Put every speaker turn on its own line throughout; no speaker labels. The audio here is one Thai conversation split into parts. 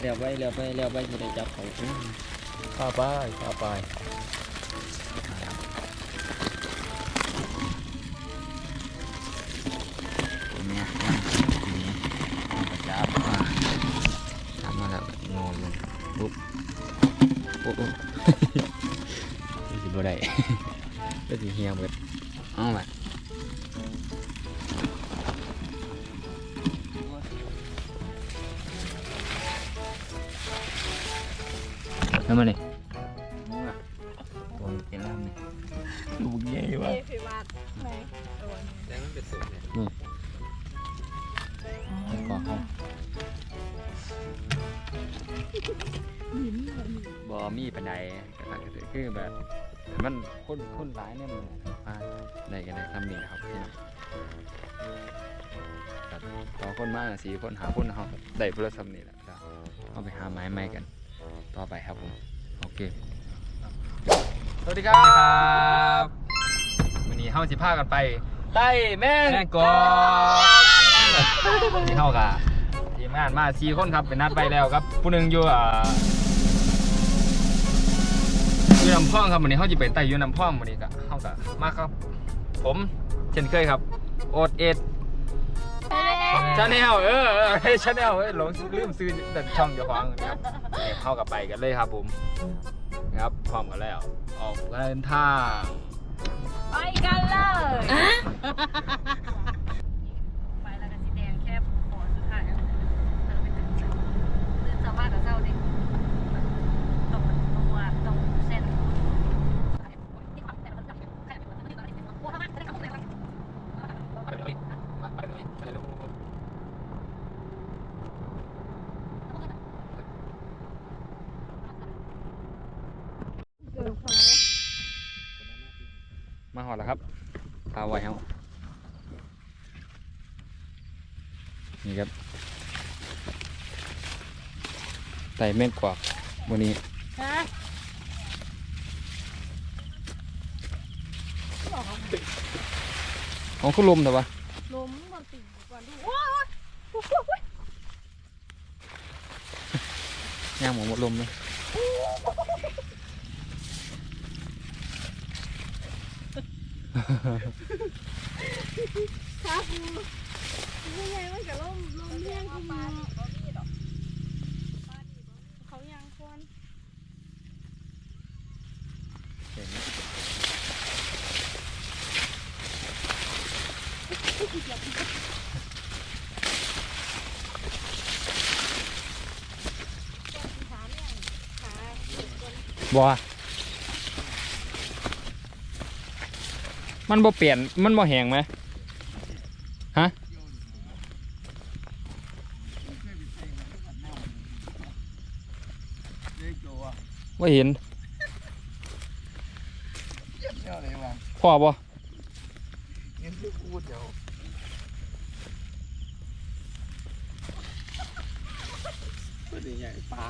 เลี้ยวไปเลี้ยวไปเลี้ยวไปจะได้จับเขาอืม
ข้าไปข้าไป
ทำมาเลยตัวนี้เป็นล่ามนี่
ลูกใหญ่วะ
เอฟิวัดไหนตัวนี้
แต่มันเป็นสูตรเนี่ยแล้วก็เขาบอมีปันไดก็คือแบบมันคนคนร้ายเนี่ยมันมาในกันในคำนี้นะครับพี่น้องครับต่อคนมากสี่คนหาคนเขาได้โทรศัพท์นี่แหละครับเอาไปหาไม้ใหม่กัน ต่อไปครับผมโอเคสวัสดีครับวันนี้เฮาสิพากันไปใต้แม่งกอกที่เฮากะทีมงานมาสี่คนครับเป็นนัดไปแล้วครับ ผู้หนึ่งอยู่อ่าอยู่น้ำพ่องครับวันนี้เขาจะไปไต่อยู่น้ำพ่องวันนี้ก็เขาก็มาครับ ผมเช่นเคยครับ โอดเอ็ด ชาแนลเออเออชาแนลเออหลงลืมซื้อแต่ช่องเจ้าของนะครับเดี๋ยวเข้ากับไปกันเลยครับผมนะครับพร้อมกันแล้ว ออกเดินทาง
ไปกันเลยไปแล้วกันสีแดงแค่ขอสุดท้ายแล้วเราไปถึงตื่นสามารถกับเจ้าดิตรงตัวตรงเส้น
มาห อดแล้วครับตาไวเฮานี่ครับไต่แม่งกวากวันนี้
ฮะ
ของคุณลมแต่ว่า
ล้มก่อนตีก่อนดูว้าว
ย่างหมูหมดลมเลย
ครับยังไงมันจะล้มล้มเลี้ยงขึ้นมาเขายังควร
บัว มันบ่เปลี่ยนมันบ่แหงไหมฮะว่าเห็นพ่อบ่ปลา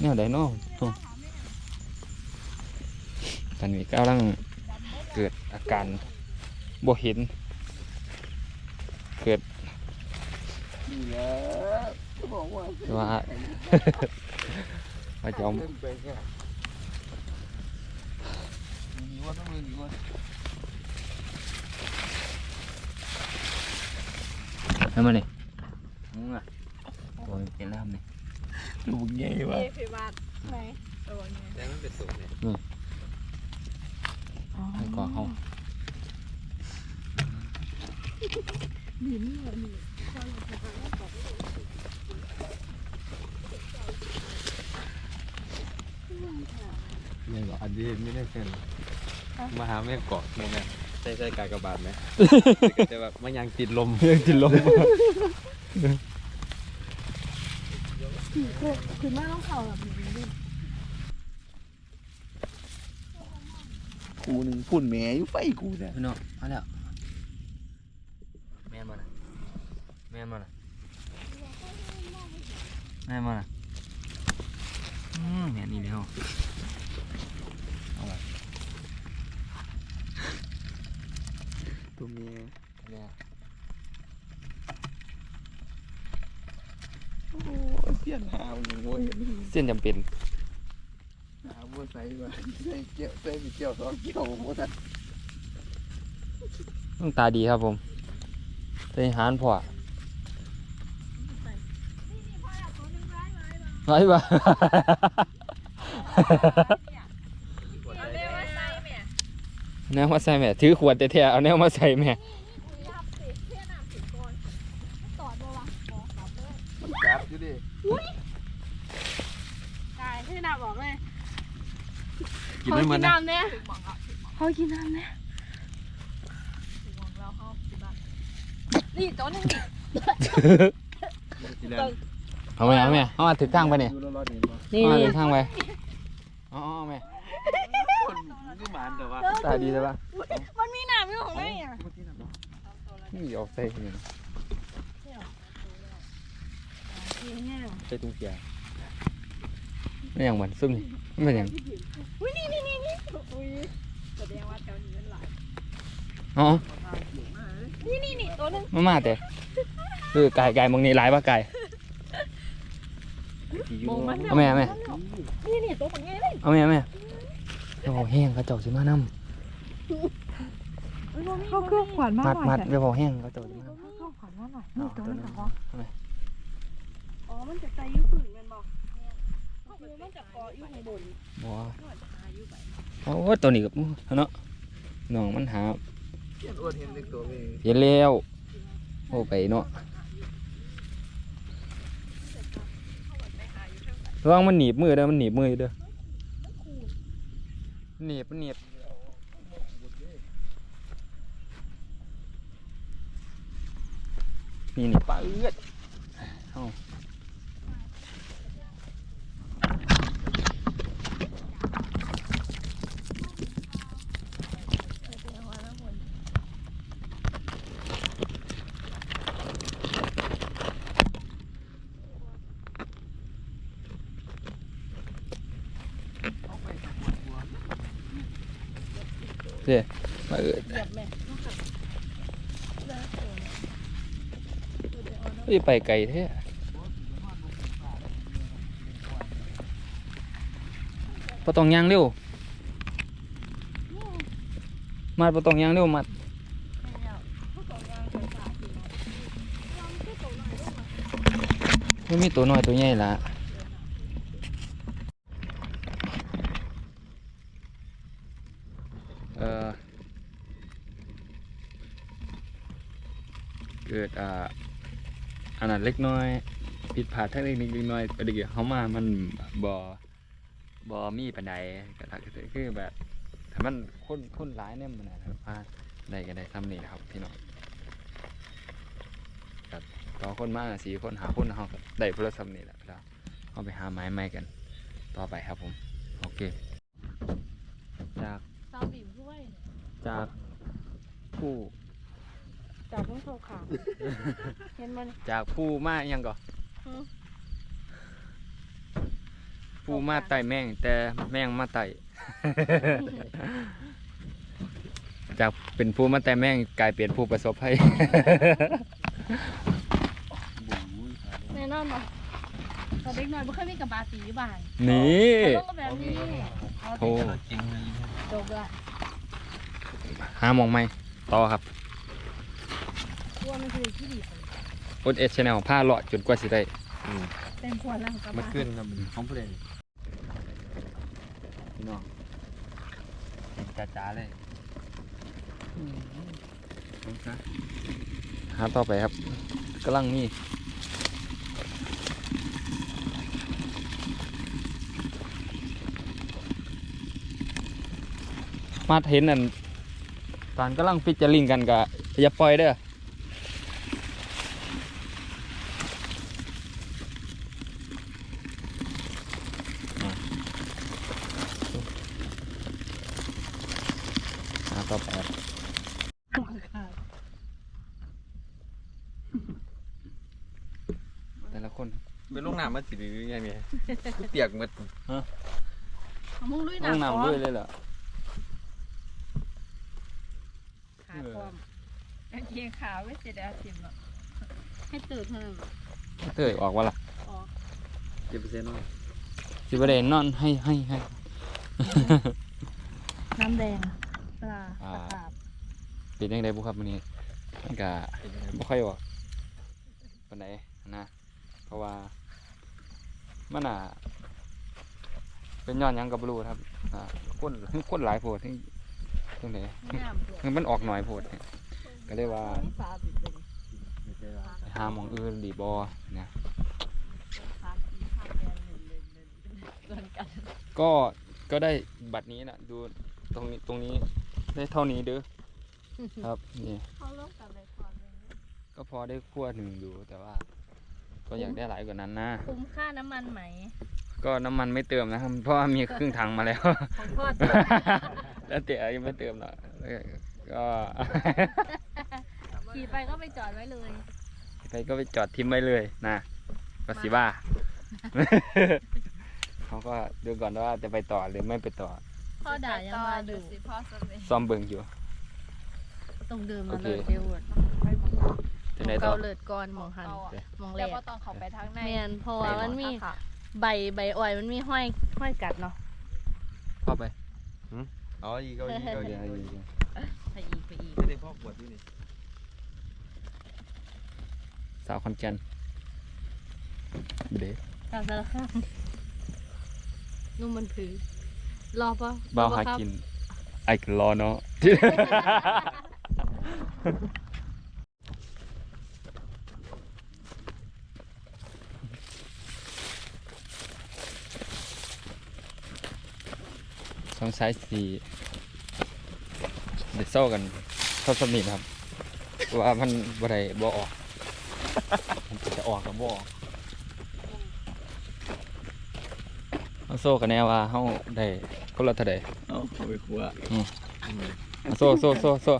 เนี่ยไดโน่ตอนนี้กำลังเกิดอาการบ่เห็น เกิด
ว่า
ว่าจอา
เล่นไปแค่มีว่าต้องมีว่า
ให้มาเนี่ยมึงอะตัวนี้เป็นแล้วนี่ย
ลูกใหญ่
เอ
วะ
ฟิวัดไหนตัวนี้
แต่มันเป็นสูตรเนี่ยให้ก่อเขา
ลิ้นเหรอนี่
ยังเหรออันนี้ไม่ได้เป็นมาหาแม่กอดโมแม่ใช่ใช่กากบาทไหมแต่แบบมันยังติดลมยังติดลม ผีโคื
อแม่ต้องเข่าแบบนี้ดิ
กูหนึ่งพุ่นแหม่อยู่ไฟกูเนี่ย
พี่น้องมาแล้วแม่นมาละแม่นมาละแม่นมาละอืมแม่นนี่เดียวเอาไว้
ตัวเมีย
เนี่ย
โอ้เสียน หาวอยู่โว้ย
เส้นจำเป็น
หาบัวใส่มาใส่เกี่ยวใส่ไปเกี่ยวสองเกี่ยวบัวทัน
ต้องตาดีครับผมใส่หานพ่อไว้บ่า
เอาเรียกว่าไซแม่
แนวมาใส่แม่ถือขวดแต่แท้ๆเอาแนวมาใส่แม่
มันกราบอยู่ดิ
ใช่ที่นาบอกเลย
กินไม่มันนะ
น้ำเนี่ยเขากินน้ำเนี่ยนี่ตัวนึงนี่
กินแล้ว
เอาแม่เอาแม่เอามาถึงทางไปเนี่ย
ดูร้อนๆนี่บ่
เอามาถึงทางไปอ๋อเอาแม่
คนนี่หมานแต่ว่า
ตาดีใช่ปะ
มันมีน้ำอยู่ของแม่อะ
นี่ออกใส่เนี่ย
กินเนี่ย
ใส่ตุ้งเกียร์ ไม่อย่างเหมือนซุ่มนี่ไม่เป็นอย่าง
อุ้ยนี่นี่นี่นี่อุ้ยแสดงว่าแถวนี้มันหลาย
อ๋อ
นี่นี่นี่ตัวนึง
มามาแต่คือไก่ไก่มึงนี่หลายปะไก่
มองมัน
เอาแม่เอาแม่
นี่นี่ตัวมันไงเลย
เอาแม่เอาแม่โอ้แห้งเขาเจ้าสิมานำ
เขาเครื่องขวัญมาก
มัดมัดเดี๋ยวพอแห้งเขาเจ้าสิมา
เขาเครื่องขวัญมากหน่อย
เอา
นี่ตัวนึง
ตัวนึง
เหรอ
เอาไหม
อ๋อมันจะใจยุ่ฝืน งูมันจะเกาะอยู่ข้างบน
บ่
มันจะหา
โอ้ตัวนี้กับเนาะน้องมันหา
เสียนอ้วนเห็นเล็กตัวเอง
เห็นแล้วโอ้ไปเนาะระวังมันหนีบมือเด้อมันหนีบมืออยู่เด้อหนีบมันหนีบนี่นี่ปลาเอื้อเอาเด้ปลาเอื้อ ด
แม่
ไปไกลแท้ปต้องยางเร็ว มัดปต้องยางเร็วมัดมันมีตัวน้อยตัวใหญ่ละเอ่อเกิดอ่าอันนั้นเล็กน้อยผิดพลาดทางเทคนิคเล็กน้อยก็ดีเขามามันบอบอมีปันไดก็ถ้าคือแบบถ้ามันคนคนร้ายเนี่ยมันอาจจะพลาดได้ก็ได้ซ้ำนี่นะครับพี่น้องครับต่อคนมาสี่คนหาคนเขาก็ได้เพื่อซ้ำนี่แหละแล้วเอาไปหาไม้ใหม่กัน ต่อไปครับผมโอเค จาก
สาวบิ่มด้วย
จากผู้
จับต้องโทรขาเห็นมัน
จากผู้มาอิหยังก่อน
หือ
ผู้มาไต่แมงแต่แมงมาไต่ จากเป็นผู้มาแต่แมงกลายเป็นผู้ประสบภัย
แน่นอนปะตอนเด็กน้อยไม่เคยมีกับบาตีอยู่บ้าน
นี่
ต้องกับแบบนี้เอา
โทร
จริงเลย
จบละ
หาหมองไหมต่อครับ
ก ลัวมันคือที่ดี
อดเอชแนลผ้าเลาะจนกว่าสิได้
เต็มขวดแล้วกับ
มา
บ้าน
ขึ้นครับของผู้ใด
พี่น้องจ้าจ้าเลยหาต่อไปครับกำลังนี่มาเห็นอันตอนกำลังฟิชเจอริงกันกะอย่าปล่อยเด้อหาต่อไปครับแต่ละคน
เป็นลูกน้ำมาสิหรือยังไงเปียกหมด
มึงลุย
ต้อง
น้ำ
นำด้วยเลยเหรอ
ขาพร้อมกางเกงขาวไม่เสร็จแล้วสิมหรอกให้ตื่นเท่านั้นหรอ
เตยออกว่าล่ะ
อ๋อ
เจ็ดเปอร์เซ็นต์ว่า
สิบ่ได้นอนให้ให้ให้
น้ำแดงปลา
อ่า
ปลา
เป็นยังไงบุครับวันนี้มันก็บ่ค่อยออกปานใดนะ เพราะว่า มันอะเป็นย้อนหยังก็บ่รู้ครับอ่าคนคนหลายโพดที่จังได
ไม่น้ำตัว
คือมันออกหน่อยโพดเนี่ยก็เลยว่า
นี่ปลาติดเป็น
ไม่ใช่ว่า
ไปหาหมองอื่นดีบ่เนี่ย
ปลาสีข้าวแดงหนึ่งหนึ่งหนึ่งเกินกัน
ก็ก็ได้บัตรนี้นะดูตรงนี้ตรงนี้ได้เท่านี้เด้อครับนี่
เขาเลิกกันเลยความนึง
ก็พอได้ขั้วหนึ่งอยู่แต่ว่า ก็อยากได้หลายกว่านั้นนะ
คุ้มค่าน้ำมันไหม
ก็น้ำมันไม่เติมนะครับ เพราะว่ามีครึ่งถังมาแล้ว
ของพ่อ
แล้วเตี๋ยยังไม่เติมหรอกก็
ขี่ไปก็ไปจอดไว้เลย
ไปก็ไปจอดทิ้มไว้เลยนะก็สิว่าเขาก็ดูก่อนว่าจะไปต่อหรือไม่ไปต่อ
พ่อด่ายังมาดู สิพ่อสเป
ซ่อมเบิ่งอยู่
ตรงเดิม
โอ
มา
เค
เลยเดียวด
ที่ไหนต่อ
เกาเลิดก่อนหมองหันหมองแร
แล้ว
ก
ก็ต้องเขาไปทางใน
แมนเพราะว่ามันมี
ค่ะ
ใบใบอ้อยมันมีห้อยห้อยกัดเนาะ
เข้าไป
อ๋ออีกเกาหลีเกาหลี
เดี๋ยว
ไปอีกไปอีก
ไม่ได้พ่อปวดที่นี่
สาวคอนแกนเด็
กลางสารข้ามนุ่มมันผือรอปะ
บ้าว
รอ
หา
ปะครับ
กินไอ้ก็รอเนาะ สองสายสีเด็ดโซ่กันเทดสนิทครับ ว่ามันบ่ได้บ่ออก มันจะออกกับบ่ออกเอาโซ่กันแน่ว่าเฮาได้คนละเท่าใด
เอาไปขวา
เอาโซ่โซ่โซ่โซ่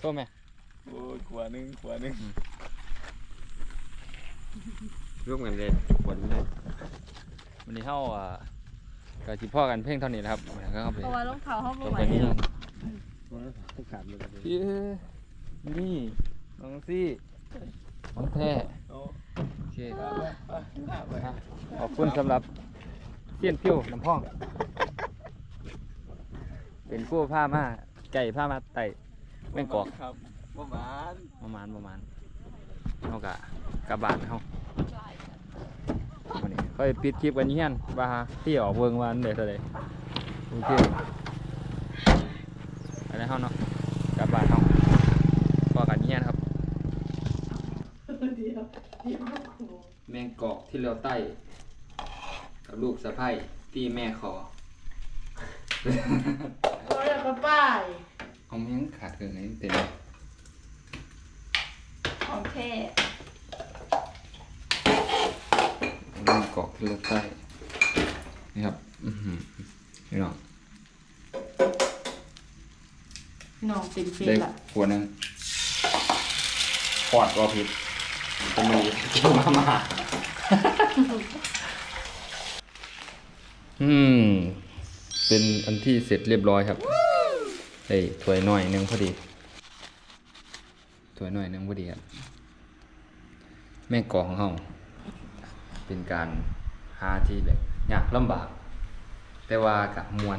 โซ่แม่
โอ้ยขวาหนึ่งขวาหนึ่งร่วมกันเลยขวาหนึ่งเลย
วันนี้เฮาอ่า ก็สิพ่อกันเพ่งเท่านี้นะครับแล้วก็เข้าไป
เพราะว่ารองเท้าเขา
ต
ไม่
รง
ไหว
ไปนี่
อะ
ขาดเลย
พี่นี่น้องซี่ของแท้โอเคอะขอบคุณสำหรับเสี้ยนเพี้ยวน้ำพ่อง เป็นกู้ผ้ามาไก่ผ้ามาไต่แม่งกอก
ครับประมาณ
ประมาณประมาณเฮากะกะบานเฮาวันนี้ ค่อยปิดคลิปกันอยี่เฮียนว่าที่ออกเบิ่งวันเดี๋ยวเท่าใดโอเคอะไรเฮาเนาะกะบานเฮาพอกันอยี่เฮียนครับแมงกอกที่เราใต้กับลูกสะใภ้ที่แม่ขอ
โอ้ยก็ป้าย
เอาแมงขาดเกินไหนเต็ม
ของแท้
เรื่องเกาะที่เลือกใต้นี่ครับอือหือนี่เนาะ
น้องเป็นเป็
ได้
นละ
ขวดหนึงปอดก็ผิดจะมีกินมามา อืม เป็นอันที่เสร็จเรียบร้อยครับเฮ้ยถ้วยหน่อยหนึงพอดีถ้วยหน่อยหนึงพอดีครับ แม่กอกของเรา เป็นการหาที่แบบยากลำบาก แต่ว่ากับมวล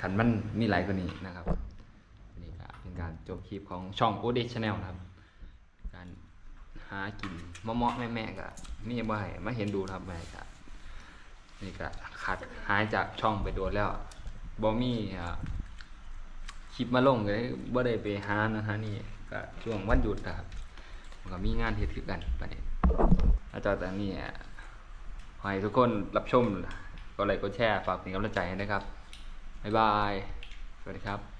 ขันมันมีหลายกว่านี้นะครับนี่ก็เป็นการจบคลิปของช่อง o d Channel นะครับ การหากินมะเมาะๆแม่ก็มีบ่ให้มาเห็นดูครับแม่ก็นี่ก็ขาดหายจากช่องไปโดนแล้วบ่มีอ่าคลิปมาลงเลยบ่ได้ไปหานะฮะนี่ก็ช่วงวันหยุดครับมันก็มีงานเฮ็ดคือกันประเด็นแล้วจากตอนนี้อ่ ให้ทุกคนรับชมก็ไลค์กดแชร์ฝากเป็นกำลังใจให้นะครับ บ๊ายบาย สวัสดีครับ